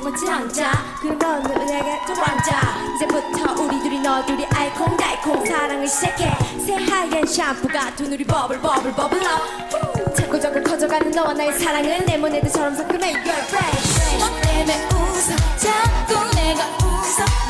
못지 않자. 그럼 넌 내게 좀 앉아 이제부터 우리 둘이 너 둘이 알콩달콩 사랑을 시작해. 새하얀 샴푸가 두 눈이 버블 버블 버블 업 자꾸자꾸 커져가는 너와 나의 사랑은 레모네드처럼 상큼해 You're fresh. 너 때문에 웃어 자꾸 내가 웃어.